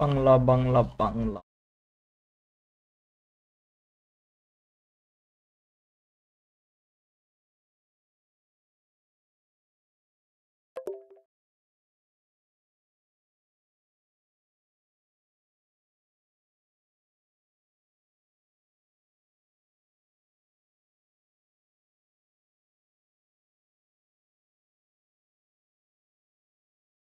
Bangla Bangla Bangla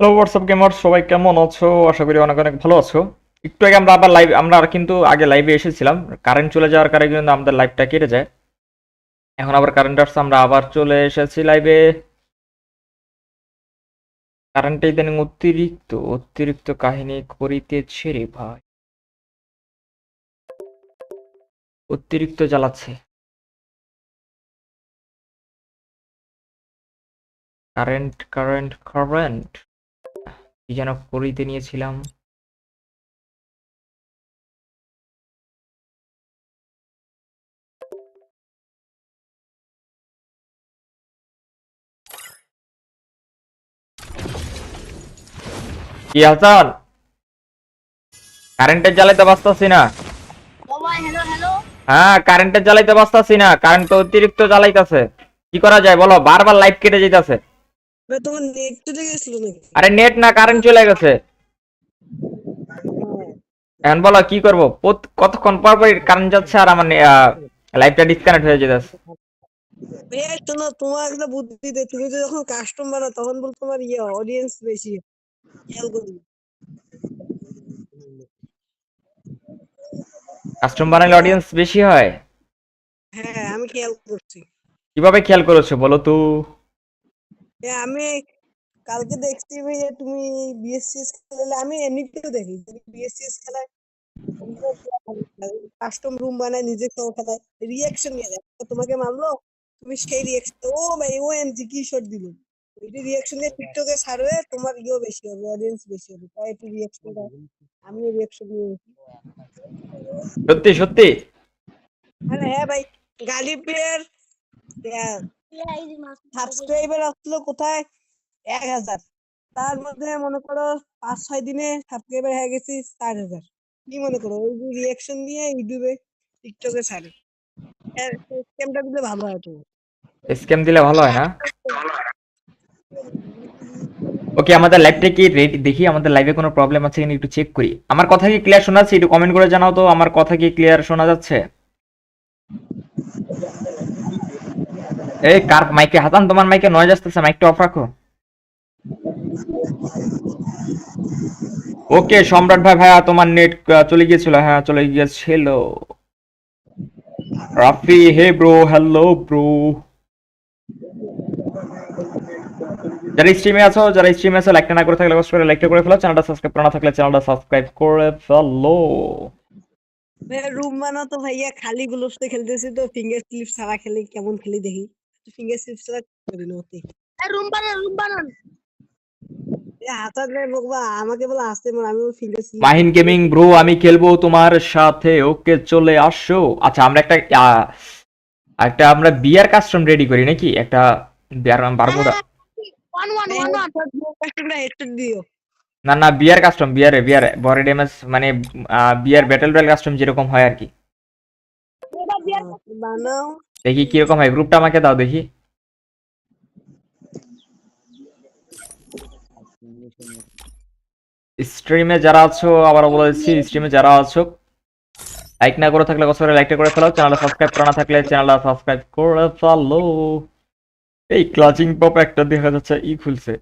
hello WhatsApp gamer সবাই কেমন আছো? আশা করি অনেক অনেক ভালো আছো। একটু আগে আমরা আবার লাইভ আমরা আর কিন্তু আগে লাইভে এসেছিলাম। কারেন্ট চলে যাওয়ার কারণে কিন্তু আমাদের লাইভটা কেটে যায়। এখন আবার কারেন্ট আসছে আমরা আবার চলে এসেছি লাইভে কারেন্টটা ইদানিং অতিরিক্ত অতিরিক্ত কাহিনী করিতেছে রে ভাই। অতিরিক্ত জ্বালাচ্ছে। কারেন্ট কারেন্ট কারেন্ট কি যেন করিতে নিয়েছিলাম। কি হাসান কারেন্টের জ্বালাইতে পারতাছি না। হ্যাঁ কারেন্টের জ্বালাইতে পারতাছি না কারেন্ট অতিরিক্ত জ্বালাইতেছে। কি করা যায় বলো? বারবার লাইট কেটে যেতেছে বে, তোমার নেট চলে গেছিল নাকি? আরে নেট না কারেন্ট চলে গেছে। এখন বলো কি করব? কতক্ষণ পর পর কারেন্ট যাচ্ছে আর আমার লাইভটা ডিসকানেক্ট হয়ে যেতেছে। এ শোনো তোমার একটা বুদ্ধি দে। তুমি তো যখন কাস্টম তখন বল তোমার ইয়ে অডিয়েন্স বেশি। খেয়াল অডিয়েন্স হয়? হ্যাঁ আমি খেয়াল করছি। কীভাবে খেয়াল করেছ বলো তো? আমি কালকে দেখছি ভাই যে তুমি বিএসসিএস খেলালে আমি এমনিতেও দেখি বিএসসিএস খেলায় কাস্টম রুম বানায় নিজে সহ খেলায় রিয়াকশন নিয়ে তো তোমাকে মারলো তুমি সেই রিয়াকশন ও ভাই ও এম জি কি শট দিল? ওইটি রিয়াকশন দিয়ে টিকটকে ছাড়বে তোমার ইয়েও বেশি হবে অডিয়েন্স বেশি হবে। তাই একটু রিয়াকশন আমিও রিয়াকশন নিয়ে সত্যি সত্যি? মানে হ্যাঁ ভাই গালিবের সাবস্ক্রাইবার আসলো কোথায়? এক হাজার। তার মধ্যে মনে করো পাঁচ, ছয় দিনে সাবস্ক্রাইবার হয়ে গেছি চার হাজার। কি মনে করো? ওই যে রিয়াকশন দিয়ে ইউটিউবে টিকটকে ছাড়ে। স্ক্যামটা দিলে ভালো হয় তো। স্ক্যাম দিলে ভালো হয় না? ওকে আমাদের লাইভটা কি রেডি দেখি? আমাদের লাইভে কোনো প্রবলেম আছে কিনা একটু চেক করি। আমার কথা কি ক্লিয়ার শোনা যাচ্ছে? একটু কমেন্ট করে জানাও তো। আমার কথা কি ক্লিয়ার শোনা যাচ্ছে? এই কার মাইকে হাতান তোমার মাইকে নয়েজ আসতেছে মাইকটা অফ রাখো। ওকে, সম্রাট ভাই, ভাইয়া, তোমার নেট চলে গিয়েছিল হ্যাঁ চলে গিয়েছিল। Rafi, hey bro hello bro যারা স্ট্রিমে আছো, যারা স্ট্রিমে আছো লাইকটা না করে থাকলে কষ্ট করে লাইকটা করে ফেলো। চ্যানেলটা সাবস্ক্রাইব করা না থাকলে চ্যানেলটা সাবস্ক্রাইব করে ফেলো। রুম বানাও তো ভাইয়া খালি গুলোতে খেলতেছি, তো ফিঙ্গার স্লিপ ছাড়া খেলি কেমন খেলি দেখি। ফিঙ্গার স্লিপ ছাড়া করি না ওতে রুম বানান রুম বানান হাতার বকবা আমাকে বলে আসতে মানে আমি finger slip Mahin gaming bro আমি খেলব তোমার সাথে ওকে চলে আসো আচ্ছা আমরা একটা একটা আমরা বিয়ার কাস্টম রেডি করি নাকি একটা বিয়ার দিও না না বিয়ার কাস্টম বিয়ারে বিয়ার বডি ড্যামেজ মানে বিয়ার ব্যাটেল রয়্যাল কাস্টম যেরকম হয় আর কি বানাও দেখি কীরকম হয়। গ্রুপটা আমাকে দাও দেখি। স্ট্রিমে যারা আছো আবার বলে দিচ্ছি স্ট্রিমে যারা আছো লাইক না করে থাকলে কষ্ট করে লাইকটা করে ফেলো। চ্যানেলটা সাবস্ক্রাইব করা না থাকলে চ্যানেলটা সাবস্ক্রাইব করে ফেলো। এই ক্লাচিং পপ একটা দেখা যাচ্ছে ই খুলছে।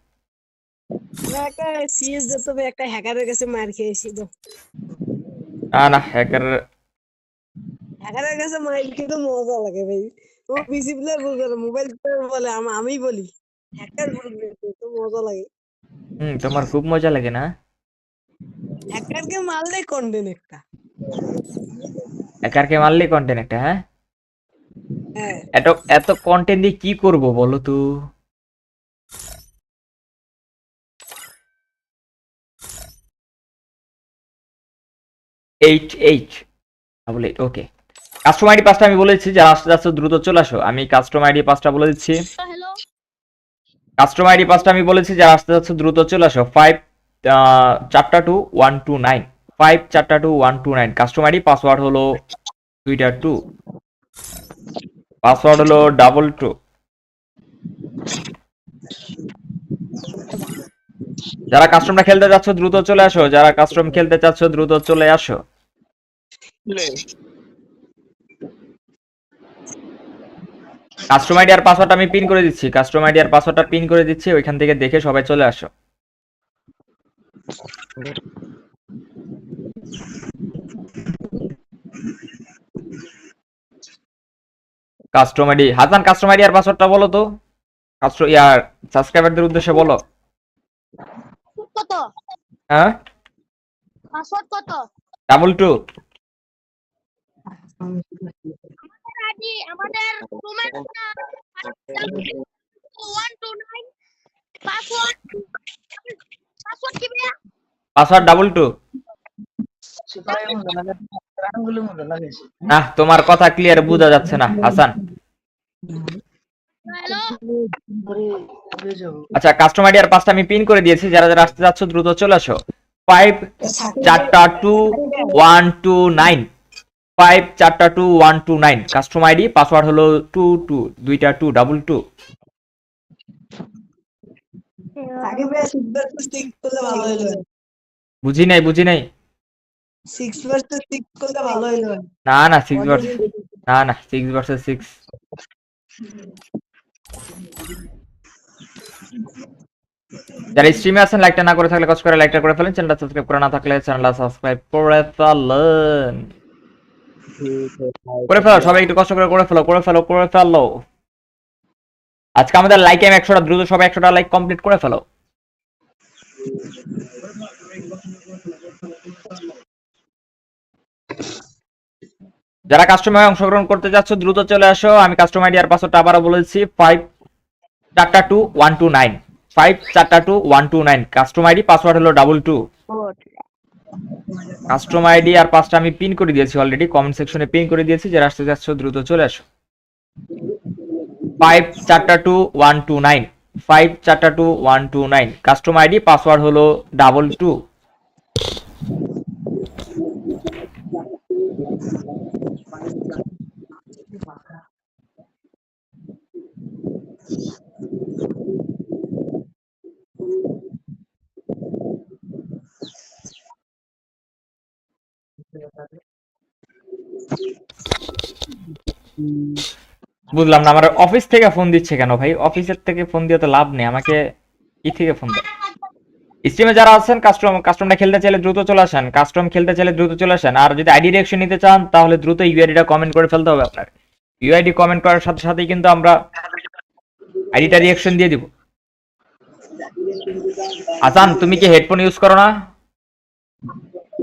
একটা সিএস দিতে হবে একটা হ্যাকারের কাছে মার খেয়েছি তো। না না হ্যাকার হ্যাকারের কাছে মার খেতে মজা লাগে ভাই। ও পিসি প্লেয়ার বলবে মোবাইল প্লেয়ার বলে আমি বলি। হ্যাকার বলবে তো মজা লাগে। হুম তোমার খুব মজা লাগে না? হ্যাকারকে মারলে কন্টেন্ট একটা। হ্যাকারকে মারলে কন্টেন্ট একটা হ্যাঁ এত এত কন্টেন্ট দিয়ে কি করব বলো তো? Eight eight double okay custom ID পাঁচটা আমি বলেছি যারা আসতে যাচ্ছে দ্রুত চলে আসো। আমি কাস্টম আইডি পাঁচটা বলে দিচ্ছি। কাস্টম আইডি পাঁচটা আমি বলেছি যারা আসতে যাচ্ছে দ্রুত চলে আসো। ফাইভ চারটা two one two nine five চারটা two one two nine customer ID password হলো টুইটার টু পাসওয়ার্ড হলো ডাবল টু যারা কাস্টমটা খেলতে যাচ্ছ দ্রুত চলে আসো। যারা কাস্টম খেলতে চাচ্ছ দ্রুত চলে আসো। কাস্টম আইডি আর পাসওয়ার্ড আমি পিন করে দিচ্ছি। কাস্টম আইডি আর পাসওয়ার্ডটা পিন করে দিচ্ছি ওইখান থেকে দেখে সবাই চলে আসো। Custom ID Hasan custom ID আর পাসওয়ার্ডটা বলো তো। কাস্টম ইয়ার সাবস্ক্রাইবারদের উদ্দেশ্যে বলো। কত? হ্যাঁ? পাসওয়ার্ড কত? ডাবল টু আইডি আমাদের রুমের one two nine password password কি ভাইয়া? পাসওয়ার্ড ডাবল টু না তোমার কথা ক্লিয়ার বোঝা যাচ্ছে না হাসান। আচ্ছা কাস্টম আইডি আর পাঁচটা আমি পিন করে দিয়েছি যারা যারা আসতে যাচ্ছ দ্রুত চলে আসো। ফাইভ চারটা two one two nine five চারটা two one two nine custom ID password হলো টু টু দুইটা টু ডাবল টু বুঝি নাই বুঝি নাই? না না সিক্স ভার্সেস না না সিক্স ভার্সেস সিক্স যারা স্ট্রিমে আছেন লাইকটা না করে থাকলে কষ্ট করে লাইকটা করে ফেলেন। চ্যানেলটা সাবস্ক্রাইব করে না থাকলে চ্যানেলটা সাবস্ক্রাইব করে ফেলেন। করে ফেলো, সবাই একটু কষ্ট করে করে ফেলো করে ফেলো করে ফেলো। আজকে আমাদের লাইক এম একশোটা, দ্রুত সবাই একশোটা লাইক কমপ্লিট করে ফেলো। যারা কাস্টমার অংশগ্রহণ করতে যাচ্ছ দ্রুত চলে আসো। আমি কাস্টমার আইডি আর পাসওয়ার্ডটা আবারও বলেছি ফাইভ চারটা two one two nine five চারটা two one two nine customer ID password হলো ডাবল টু কাস্টমার আইডি আর পাঁচটা আমি পিন করে দিয়েছি অলরেডি কমেন্ট সেকশনে পিন করে দিয়েছি। যারা আসতে যাচ্ছ দ্রুত চলে আসো। ফাইভ চারটা two one two nine five চারটা two one two nine custom ID password হলো ডাবল টু বুঝলাম না, আমার অফিস থেকে ফোন দিচ্ছে কেন ভাই? অফিসের থেকে ফোন দিয়ে তো লাভ নেই, আমাকে ই থেকে ফোন দেয়? স্ট্রিমে যারা আছেন কাস্টম কাস্টমটা খেলতে চাইলে দ্রুত চলে আসেন কাস্টম খেলতে চাইলে দ্রুত চলে আসেন, আর যদি আইডি রিঅ্যাকশন নিতে চান, তাহলে দ্রুত ইউআইডিটা কমেন্ট করে ফেলতে হবে আপনার। ইউআইডি কমেন্ট করার সাথে সাথেই কিন্তু আমরা আইডিটা রিঅ্যাকশন দিয়ে দিব। আসান তুমি কি হেডফোন ইউজ করো না?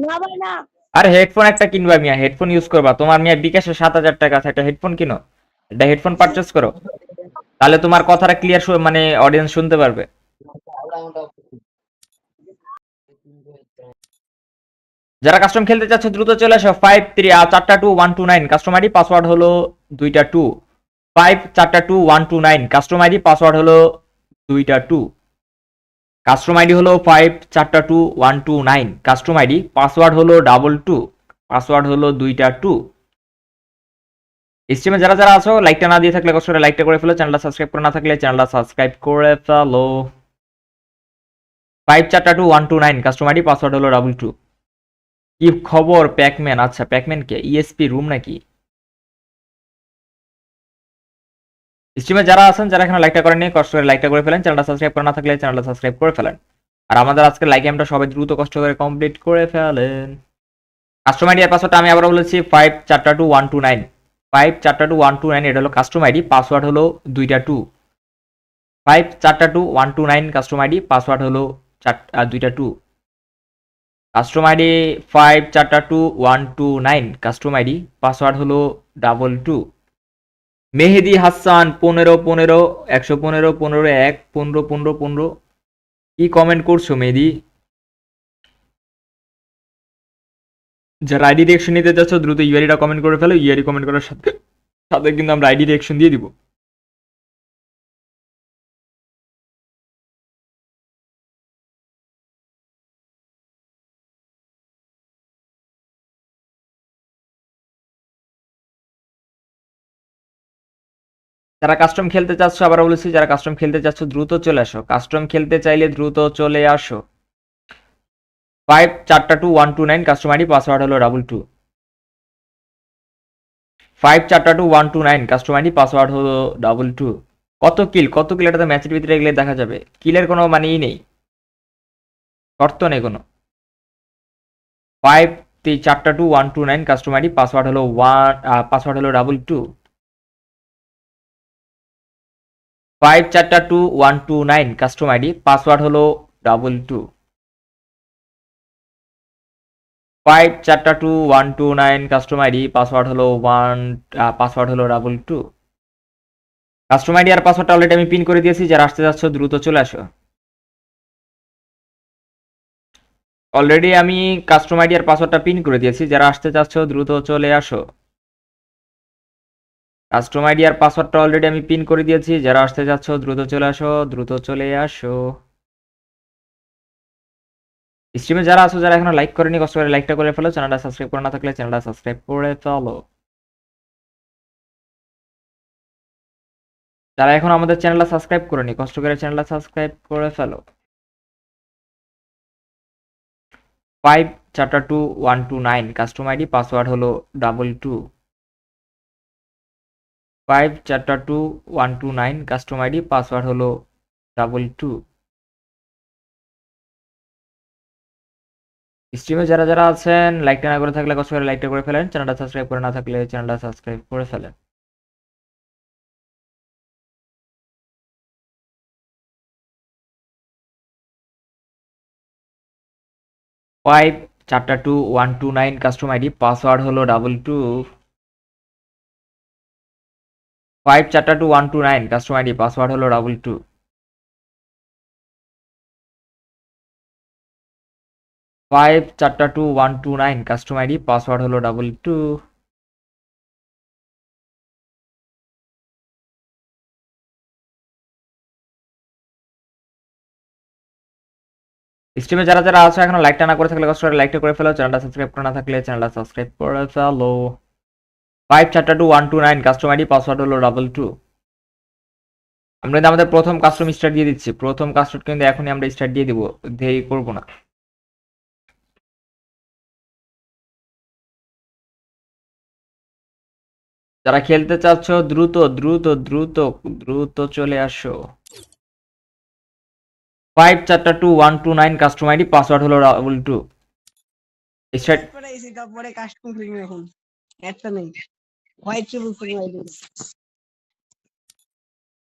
না ভাই, না। আরে হেডফোন একটা কিনবা মিয়া হেডফোন ইউজ করবা। তোমার মিয়া বিকাশে সাত হাজার টাকা আছে, একটা হেডফোন কিনো। একটা হেডফোন পারচেস করো। তাহলে তোমার কথাটা ক্লিয়ার মানে অডিয়েন্স শুনতে পারবে। যারা কাস্টম খেলতে চাচ্ছে, দ্রুত চলে আসো। ফাইভ থ্রি চারটা two one two nine custom ID password হলো দুইটা টু ফাইভ চারটা two one two nine custom ID password হলো দুইটা টু কাস্টম আইডি হলো ফাইভ চারটা two one two nine custom ID password হলো ডাবল টু পাসওয়ার্ড হলো দুইটা টু স্ট্রিমে যারা যারা আছো লাইকটা না দিয়ে থাকলে কষ্ট করে লাইকটা করে ফেলো। চ্যানেলটা সাবস্ক্রাইব করে না থাকলে চ্যানেলটা সাবস্ক্রাইব করে ফেলো। ফাইভ চারটা two one two nine custom ID password হলো ডাবল টু কি খবর প্যাকম্যান আচ্ছা প্যাকম্যান কে? ইএসপি রুম নাকি? স্ট্রিমে যারা আছেন যারা এখানে লাইকটা করেননি কষ্ট করে লাইকটা করে ফেলেন। চ্যানেলটা সাবস্ক্রাইব করে না থাকলে চ্যানেলটা সাবস্ক্রাইব করে ফেলেন। আর আমাদের আজকে লাইক এমটা সবাই দ্রুত কষ্ট করে কমপ্লিট করে ফেলেন। কাস্টম আইডি পাসওয়ার্ডটা আমি আবার বলেছি ফাইভ চারটা two one two nine five চারটা টু ওয়ান টু নাইন এটা হলো কাস্টম আইডি পাসওয়ার্ড হলো দুইটা টু ফাইভ চারটা two one two nine custom ID password হলো চার আহ, দুইটা টু কাস্টম আইডি ফাইভ চারটা two one two nine custom ID password হলো ডাবল টু মেহেদি হাসান পনেরো পনেরো, একশো পনেরো পনেরো এক, পনেরো পনেরো পনেরো। কি কমেন্ট করছ মেহেদি? যারা আইডি রিয়েকশন নিতে চাচ্ছ, দ্রুত ইয়ারিটা কমেন্ট করে ফেলো। ইয়ারি কমেন্ট করার সাথে সাথে কিন্তু আমরা আইডি রিয়েকশন দিয়ে দিব। যারা কাস্টম খেলতে চাচ্ছ আবার বলেছি, যারা কাস্টম খেলতে চাচ্ছ, দ্রুত চলে আসো। কাস্টম খেলতে চাইলে দ্রুত চলে আসো। ফাইভ চারটা two one two nine custom ID password হলো ডাবল টু ফাইভ চারটা two one two nine custom ID password হলো ডাবল টু কত কিল কত কিল এটা তো ম্যাচের ভিতরে গেলে দেখা যাবে। কিলের কোনো মানেই নেই। শর্ত নেই কোনো। ফাইভ চারটা two one two nine custom ID password হলো ওয়ান পাসওয়ার্ড হলো ডাবল টু ফাইভ চারটা two one two nine custom ID password হলো ডাবল টু ফাইভ চারটা two one two nine custom ID password হলো ওয়ান পাসওয়ার্ড হলো double two custom ID আর পাসওয়ার্ডটা already আমি পিন করে দিয়েছি, যারা আসতে যাচ্ছ দ্রুত চলে আসো। অলরেডি আমি কাস্টম আইডি আর পাসওয়ার্ডটা পিন করে দিয়েছি, যারা আসতে চাচ্ছ দ্রুত চলে আসো। কাস্টম আইডি আর পাসওয়ার্ডটা অলরেডি আমি পিন করে দিয়েছি। যারা আসতে যাচ্ছ, দ্রুত চলে আসো, দ্রুত চলে আসো। স্ট্রিমে যারা আছো, যারা এখনও লাইক করেনি, কষ্ট করে লাইকটা করে ফেলো। চ্যানেলটা সাবস্ক্রাইব করে না থাকলে চ্যানেলটা সাবস্ক্রাইব করে ফেলো। যারা এখন আমাদের চ্যানেলটা সাবস্ক্রাইব করেনি, কষ্ট করে চ্যানেলটা সাবস্ক্রাইব করে ফেলো। ফাইভ চারটা two one two nine custom ID password হলো ডাবল টু ফাইভ চারটা two one two nine custom ID password হলো ডাবল টু স্ট্রিমে যারা যারা আছেন লাইকটা না করে থাকলে কষ্ট করে লাইকটা করে ফেলেন চ্যানেলটা সাবস্ক্রাইব করে না থাকলে চ্যানেলটা সাবস্ক্রাইব করে ফেলেন। ফাইভ চারটা two one two nine custom ID password হলো ডাবল টু ফাইভ চারটা two one two nine custom ID password হলো ডাবল টু ফাইভ চারটা two one two nine custom ID password হলো ডাবল টু স্ট্রিমে যারা যারা আছো, এখনও লাইকটা না করে থাকলে কষ্ট করে লাইকটা করে ফেলো। চ্যানেলটা সাবস্ক্রাইব করে না থাকলে চ্যানেলটা সাবস্ক্রাইব করে ফেলো। ফাইভ চারটা two one two nine custom ID password হলো ডাবল টু আমরা কিন্তু আমাদের প্রথম কাস্টম স্টার্ট দিয়ে দিচ্ছি। প্রথম কাস্টম কিন্তু এখনই আমরা স্টার্ট দিয়ে দিব। দেরি করব না। যারা খেলতে চাচ্ছ, দ্রুত দ্রুত দ্রুত দ্রুত চলে আসো। ফাইভ চারটা two one two nine custom ID password হলো ডাবল টু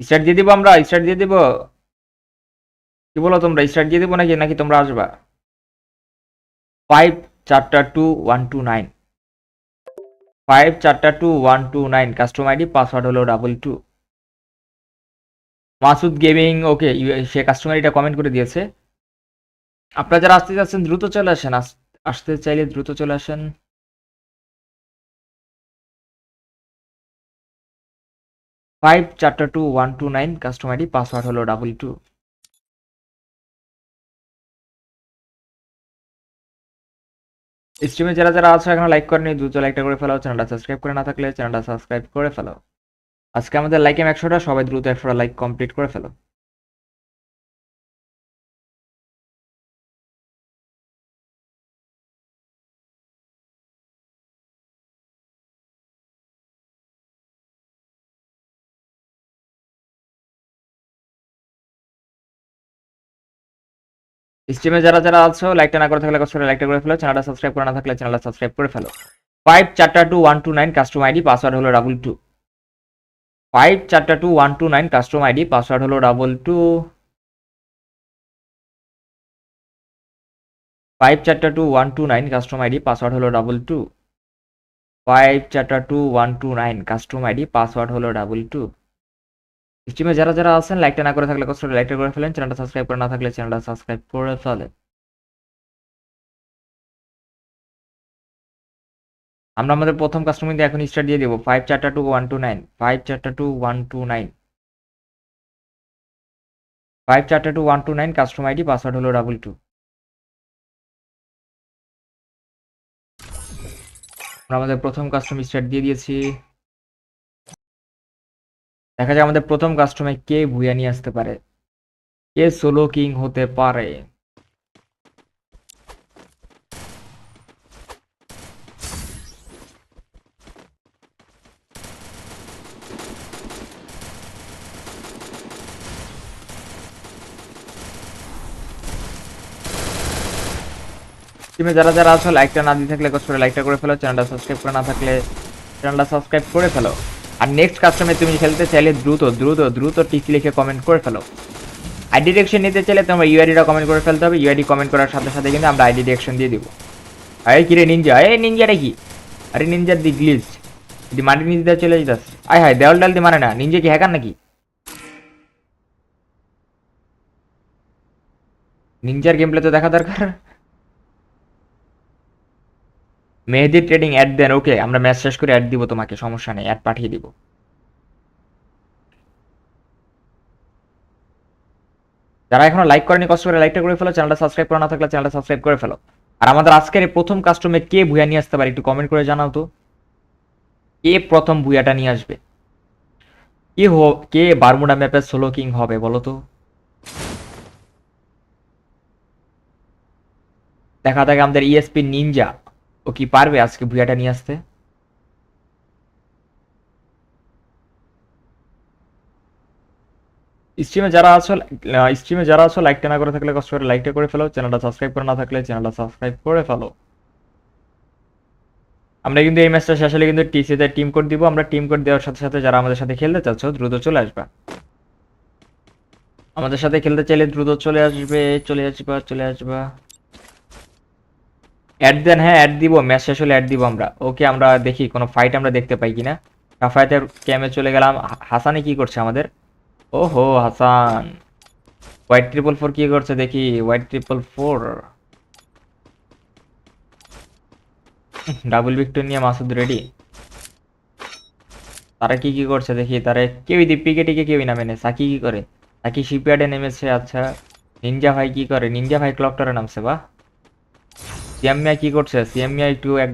স্টার্ট দিয়ে দিব আমরা স্টার্ট দিয়ে দিব? কি বলো তোমরা স্টার্ট দিয়ে দিব নাকি নাকি তোমরা আসবা? ফাইভ চারটা two one two nine five চারটা two one two nine custom ID password হলো double two Masud gaming okay সে কাস্টমার এটা কমেন্ট করে দিয়েছে। আপনারা যারা আসতে যাচ্ছেন, দ্রুত চলে আসেন। আসতে চাইলে দ্রুত চলে আসেন। ফাইভ চারটা two one two nine custom ID password হলো ডাবল টু স্ট্রিমে যারা যারা আছো, এখনও লাইক করেনি, দ্রুত লাইকটা করে ফেলো চ্যানেলটা সাবস্ক্রাইব করে না থাকলে চ্যানেলটা সাবস্ক্রাইব করে ফেলো। আজকে আমাদের লাইক একশোটা সবাই দ্রুত একশোটা লাইক কমপ্লিট করে ফেলো। স্ট্রিমে যারা যারা আছো লাইকটা না করে থাকলে কষ্ট করে লাইকটা করে ফেলো। চ্যানেলটা সাবস্ক্রাইব করে না থাকলে চ্যানেলটা সাবস্ক্রাইব করে ফেলো। ফাইভ চারটা two one two nine custom ID password হলো ডাবল টু ফাইভ চারটা two one two nine custom ID password হলো ডাবল টু ফাইভ চারটা two one two nine custom ID password হলো ডাবল টু ফাইভ চারটা two one two nine custom ID password হলো double two স্ট্রিমে যারা যারা আছেন লাইকটা না করে থাকলে কষ্ট করে লাইকটা করে ফেলেন। চ্যানেলটা সাবস্ক্রাইব করে না থাকলে চ্যানেলটা সাবস্ক্রাইব করে ফেলেন। আমরা আমাদের প্রথম কাস্টমার কিন্তু এখন স্টার্ট দিয়ে দেবো। ফাইভ চারটা two one two nine five চারটা two one two nine five চারটা two one two nine customer ID password হলো ডাবল টু আমরা আমাদের প্রথম কাস্টম স্টার্ট দিয়ে দিয়েছি। দেখা যায় আমাদের প্রথম কাস্টমে কে ভুয়া নিয়ে আসতে পারে। কে সোলো কিং হতে পারে? টিমে যারা যারা আছো লাইকটা না দিয়ে থাকলে কষ্ট করে লাইকটা করে ফেলো। চ্যানেলটা সাবস্ক্রাইব করে না থাকলে চ্যানেলটা সাবস্ক্রাইব করে ফেলো। আর নেক্সট কাস্টমে তুমি খেলতে চাইলে দ্রুত দ্রুত দ্রুত টিকি লিখে কমেন্ট করে ফেলো। আইডি ডিরেকশন নিতে চাইলে তোমার ইউআইডিটা কমেন্ট করে ফেলতে হবে। ইউআইডি কমেন্ট করার সাথে সাথে কিন্তু আমরা আইডি ডিরেকশন দিয়ে দিব। আরে কিরে নিনজা এ নিনজাটা কি? আরে নিনজার দি গ্লিচ যদি মাটির নিচ দিয়ে চলে যেতাস। আয় হায়, দেওয়াল ডাল দিয়ে মানে না। নিনজা কি হ্যাকার নাকি? নিনজার গেম প্লে তো দেখা দরকার। মেহেদি ট্রেডিং অ্যাড দেন ওকে আমরা ম্যাচ শেষ করে অ্যাড দিব তোমাকে, সমস্যা নেই অ্যাড পাঠিয়ে দিব। যারা এখনও লাইক করেনি, কষ্ট করে লাইকটা করে ফেলো চ্যানেলটা সাবস্ক্রাইব করা না থাকলে চ্যানেলটা সাবস্ক্রাইব করে ফেলো। আর আমাদের আজকের প্রথম কাস্টমে কে ভুয়া নিয়ে আসতে পারে, একটু কমেন্ট করে জানাও তো। কে প্রথম ভুয়াটা নিয়ে আসবে? কে হো, কে বারমুডা ম্যাপের সোলো কিং হবে, বলো তো। দেখা থাকে আমাদের E ইএসপি নিনজা ও কি পারবে আজকে ভুয়াটা নিয়ে আসতে? স্ট্রিমে যারা আছো স্ট্রিমে যারা আছো লাইকটা না করে থাকলে কষ্ট করে লাইকটা করে ফেলো। চ্যানেলটা সাবস্ক্রাইব করে না থাকলে চ্যানেলটা সাবস্ক্রাইব করে ফেলো। আমরা কিন্তু এই ম্যাচটা শেষ হলে কিন্তু টিসিতে টিম কোড দিব। আমরা টিম কোড দেওয়ার সাথে সাথে যারা আমাদের সাথে খেলতে চাচ্ছ, দ্রুত চলে আসবা। আমাদের সাথে খেলতে চাইলে দ্রুত চলে আসবে, চলে আসবা চলে আসবা। অ্যাড দেন হ্যাঁ অ্যাড দিব ম্যাচ শেষ হলে অ্যাড দিব আমরা। ওকে আমরা দেখি, কোনো ফাইট আমরা দেখতে পাই কিনা। সাফায়াতের ক্যামে চলে গেলাম। হা- হাসানে কি করছে আমাদের? ওহো, হাসান। হোয়াইট ট্রিপল ফোর কি করছে দেখি white triple four double Victor নিয়ে মাসুদ রেডি তারা কি কি করছে দেখি, তারা কেউই দীপিকে টিকে কেউই নামে নেই। সাকি কি করে? সাকি শিপইয়ার্ডে নেমেছে আচ্ছা। নিনজা ভাই কি করে? নিনজা ভাই ক্লকটারে নামছে বা সিএমমিয়া কি করছে? সিএমআই একটু এক